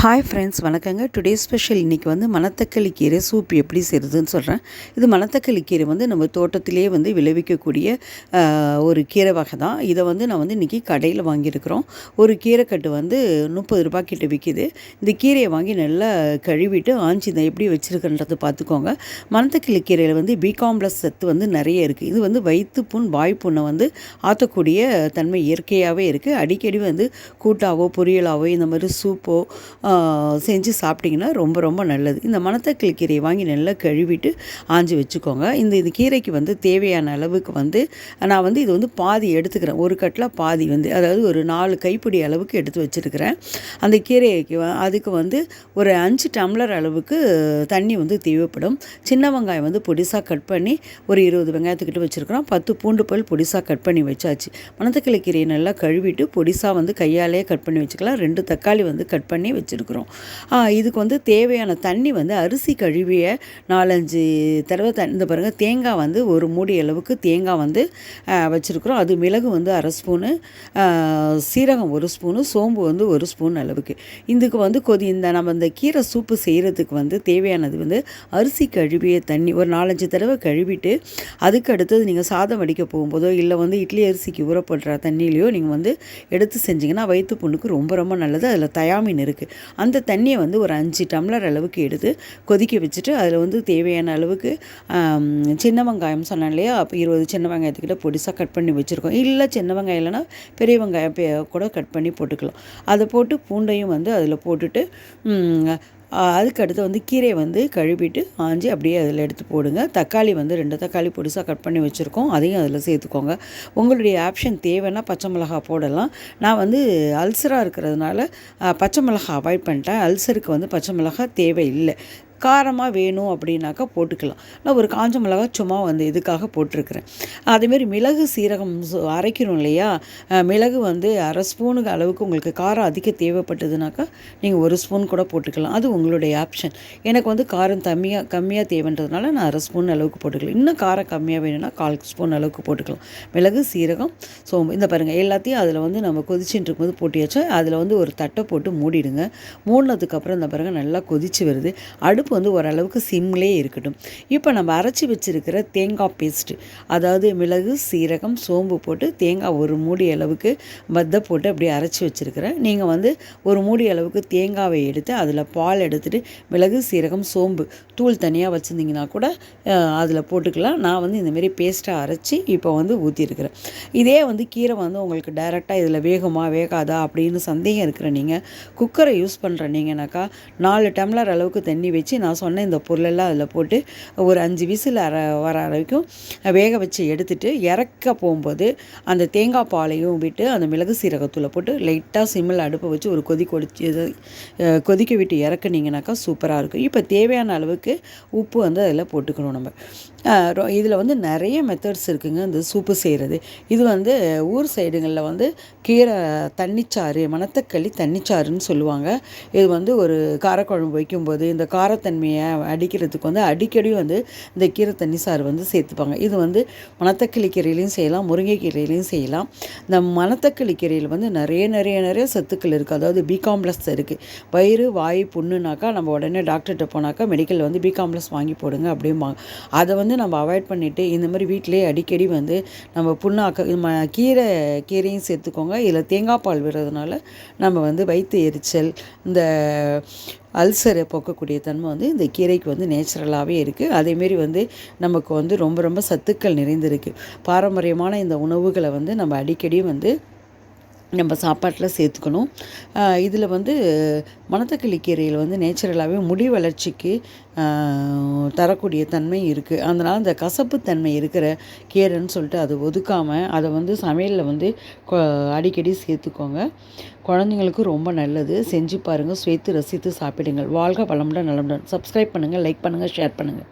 Hi friends வணக்கங்க. Today special இன்றைக்கி வந்து மணத்தக்காளி கீரை சூப் எப்படி செய்கிறதுன்னு சொல்கிறேன் இது மணத்தக்காளி கீரை வந்து நம்ம தோட்டத்திலே வந்து விளைவிக்கக்கூடிய ஒரு கீரை வகை தான். இதை வந்து நான் வந்து இன்றைக்கி கடையில் வாங்கியிருக்கிறோம். ஒரு கீரைக்கட்டு வந்து முப்பது ரூபாய்க்கிட்ட விற்கிது இந்த கீரையை வாங்கி நல்லா கழுவிட்டு ஆஞ்சி இதை எப்படி வச்சுருக்கன்றது பார்த்துக்கோங்க. மணத்தக்காளி கீரையில் வந்து பி காம்ப்ளஸ் சத்து வந்து நிறைய இருக்குது இது வந்து வயிற்று புண் வந்து ஆற்றக்கூடிய தன்மை இயற்கையாகவே இருக்குது அடிக்கடி வந்து கூட்டாவோ பொரியலாவோ இந்த மாதிரி சூப்போ செஞ்சு சாப்பிட்டிங்கன்னா ரொம்ப ரொம்ப நல்லது. இந்த மணத்தக்காளி கீரையை வாங்கி நல்லா கழுவிட்டு ஆஞ்சி வச்சுக்கோங்க. இந்த இது கீரைக்கு வந்து தேவையான அளவுக்கு வந்து நான் வந்து இது வந்து பாதி எடுத்துக்கிறேன். ஒரு கட்டில் பாதி வந்து அதாவது ஒரு நாலு கைப்பிடி அளவுக்கு எடுத்து வச்சுருக்கிறேன். அந்த கீரைக்கு அதுக்கு வந்து ஒரு அஞ்சு டம்ளர் அளவுக்கு தண்ணி வந்து தேவைப்படும். சின்ன வெங்காயம் வந்து பொடிசாக கட் பண்ணி ஒரு இருபது வெங்காயத்துக்கிட்ட வச்சுருக்கிறோம். பத்து பூண்டு பல் பொடிசாக கட் பண்ணி வச்சாச்சு. மணத்தக்காளி கீரையை நல்லா கழுவிட்டு பொடிசாக வந்து கையாலே கட் பண்ணி வச்சுக்கலாம். ரெண்டு தக்காளி வந்து கட் பண்ணி வச்சுருக்குறோம். இதுக்கு வந்து தேவையான தண்ணி வந்து அரிசி கழுவிய நாலஞ்சு தடவை தண்ணி இந்த பாருங்கள் தேங்காய் வந்து ஒரு மூடி அளவுக்கு தேங்காய் வந்து வச்சுருக்குறோம். அது மிளகு வந்து அரை ஸ்பூனு சீரகம் ஒரு ஸ்பூனு சோம்பு வந்து ஒரு ஸ்பூன் அளவுக்கு. இதுக்கு வந்து கொதி இந்த நம்ம இந்த கீரை சூப்பு செய்கிறதுக்கு வந்து தேவையானது வந்து அரிசி கழுவிய தண்ணி ஒரு நாலஞ்சு தடவை கழுவிட்டு அதுக்கு அடுத்தது நீங்கள் சாதம் வடிக்க போகும்போதோ இல்லை வந்து இட்லி அரிசிக்கு ஊறப்படுற தண்ணியிலையோ நீங்கள் வந்து எடுத்து செஞ்சிங்கன்னா வயிற்று புண்ணுக்கு ரொம்ப ரொம்ப நல்லது. அதில் தயாமின் இருக்குது அந்த தண்ணியை வந்து ஒரு அஞ்சு டம்ளர் அளவுக்கு எடுத்து கொதிக்க வச்சுட்டு அதில் வந்து தேவையான அளவுக்கு சின்ன வெங்காயம் சொன்னேன் இல்லையா? அப்போ இருபது சின்ன வெங்காயத்துக்கிட்ட பொடிசாக கட் பண்ணி வச்சுருக்கோம். இல்லை சின்ன வெங்காயம் இல்லைன்னா பெரிய வெங்காயம் கூட கட் பண்ணி போட்டுக்கலாம். அதை போட்டு பூண்டையும் வந்து அதில் போட்டுட்டு அதுக்கடுத்து அதுக்கு அடுத்து வந்து கீரையை வந்து கழுவிட்டு ஆஞ்சி அப்படியே அதில் எடுத்து போடுங்க. தக்காளி வந்து ரெண்டு தக்காளி பொடிசாக கட் பண்ணி வச்சுருக்கோம். அதையும் அதில் சேர்த்துக்கோங்க. உங்களுடைய ஆப்ஷன் தேவைன்னா பச்சை மிளகா போடலாம். நான் வந்து அல்சராக இருக்கிறதுனால பச்சை மிளகா அவாய்ட் பண்ணிட்டேன். அல்சருக்கு வந்து பச்சை மிளகா தேவை இல்லை காரமாக வேணும் அப்படின்னாக்கா போட்டுக்கலாம். நான் ஒரு காஞ்ச மிளகா சும்மா வந்து இதுக்காக போட்டிருக்கிறேன். அதேமாரி மிளகு சீரகம் சு- அரைக்கிறோம் இல்லையா? மிளகு வந்து அரை ஸ்பூனுக்கு அளவுக்கு உங்களுக்கு காரம் அதிக தேவைப்பட்டதுனாக்கா நீங்கள் ஒரு ஸ்பூன் கூட போட்டுக்கலாம். அது உங்களுடைய ஆப்ஷன். எனக்கு வந்து காரம் கம்மியாக கம்மியாக தேவைன்றதுனால நான் அரை ஸ்பூன் அளவுக்கு போட்டுக்கலாம். இன்னும் காரம் கம்மியாக வேணும்னா கால் ஸ்பூன் அளவுக்கு போட்டுக்கலாம். மிளகு சீரகம் சோம்பு இந்த பாருங்கள் எல்லாத்தையும் அதில் வந்து நம்ம கொதிச்சுட்டு இருக்கும்போது போட்டியாச்சு. அதில் வந்து ஒரு தட்டை போட்டு மூடிடுங்க. மூடினதுக்கப்புறம் இந்த பாருங்கள் நல்லா கொதிச்சு வருது. அடுப்பு வந்து ஓரளவுக்கு சிம்லே இருக்கட்டும். இப்போ நம்ம அரைச்சி வச்சிருக்கிற தேங்காய் பேஸ்ட்டு அதாவது மிளகு சீரகம் சோம்பு போட்டு தேங்காய் ஒரு மூடி அளவுக்கு மத்த போட்டு அப்படியே அரைச்சி வச்சுருக்கிறேன். நீங்கள் வந்து ஒரு மூடி அளவுக்கு தேங்காவை எடுத்து அதில் பால் எடுத்துகிட்டு மிளகு சீரகம் சோம்பு தூள் தனியாக வச்சுருந்தீங்கன்னா கூட அதில் போட்டுக்கலாம். நான் வந்து இந்தமாரி பேஸ்ட்டாக அரைச்சி இப்போ வந்து ஊற்றிருக்கிறேன் இதே வந்து கீரை வந்து உங்களுக்கு டைரெக்டாக இதில் வேகுமா வேகாதா அப்படின்னு சந்தேகம் இருக்கிற நீங்கள் குக்கரை யூஸ் பண்ணுற நீங்கனாக்கா நாலு டம்ளர் அளவுக்கு தண்ணி வச்சு நான் சொன்ன இந்த பொருளெல்லாம் அதில் போட்டு ஒரு அஞ்சு விசில் அர வர வரைக்கும் வேக வச்சு எடுத்துட்டு இறக்க போகும்போது அந்த தேங்காய் பாலையும் விட்டு அந்த மிளகு சீரகத்தூளை போட்டு லைட்டாக சிம்மில் அடுப்பை வச்சு ஒரு கொதி கொடிச்சு கொதிக்க விட்டு இறக்குனீங்கனாக்கா சூப்பராக இருக்கும். இப்போ தேவையான அளவுக்கு உப்பு வந்து அதில் போட்டுக்கணும் நம்ம. இதில் வந்து நிறைய மெத்தட்ஸ் இருக்குங்க இந்த சூப்பு செய்கிறது இது வந்து ஊர் சைடுங்களில் வந்து கீரை தண்ணிச்சாறு மணத்தக்களி தண்ணிச்சாறுன்னு சொல்லுவாங்க. இது வந்து ஒரு காரக்குழம்பு வைக்கும்போது இந்த காரத்தன்மையை அடிக்கிறதுக்கு வந்து அடிக்கடி வந்து இந்த கீரை தண்ணிச்சாறு வந்து சேர்த்துப்பாங்க. இது வந்து மணத்தக்களி கீரையிலையும் செய்யலாம் முருங்கைக்கீரையிலையும் செய்யலாம். இந்த மணத்தக்களி கீரையில் வந்து நிறைய நிறைய நிறைய சத்துக்கள் இருக்குது அதாவது பி காம்ப்ளெக்ஸ் இருக்குது வயிறு வாய் புண்ணுனாக்கா நம்ம உடனே டாக்டர்கிட்ட போனாக்கா மெடிக்கலில் வந்து பி காம்ப்ளெக்ஸ் வாங்கி போடுங்க அப்படிம்பாங்க. அதை வந்து நம்ம அவாய்ட் பண்ணிவிட்டு இந்த மாதிரி வீட்டிலேயே அடிக்கடி வந்து நம்ம புண்ணாக்க ம கீரை கீரையும் சேர்த்துக்கோங்க. இதில் தேங்காய் பால் விடுறதுனால நம்ம வந்து வயிற்று எரிச்சல் இந்த அல்சரை போக்கக்கூடிய தன்மை வந்து இந்த கீரைக்கு வந்து நேச்சுரலாகவே இருக்குது அதேமாரி வந்து நமக்கு வந்து ரொம்ப ரொம்ப சத்துக்கள் நிறைந்திருக்கு. பாரம்பரியமான இந்த உணவுகளை வந்து நம்ம அடிக்கடி வந்து நம்ம சாப்பாட்டில் சேர்த்துக்கணும். இதில் வந்து மணத்தக்கிளி கீரையில் வந்து நேச்சுரலாகவே முடி வளர்ச்சிக்கு தரக்கூடிய தன்மை இருக்குது அதனால் அந்த கசப்பு தன்மை இருக்கிற கீரைன்னு சொல்லிட்டு அதை ஒதுக்காமல் அதை வந்து சமையலில் வந்து கொ- அடிக்கடி சேர்த்துக்கோங்க. குழந்தைங்களுக்கு ரொம்ப நல்லது. செஞ்சு பாருங்கள் சுவைத்து ரசித்து சாப்பிடுங்கள். வாழ்க வளமுடன் நலமுடன். சப்ஸ்கிரைப் பண்ணுங்கள் லைக் பண்ணுங்கள் ஷேர் பண்ணுங்கள்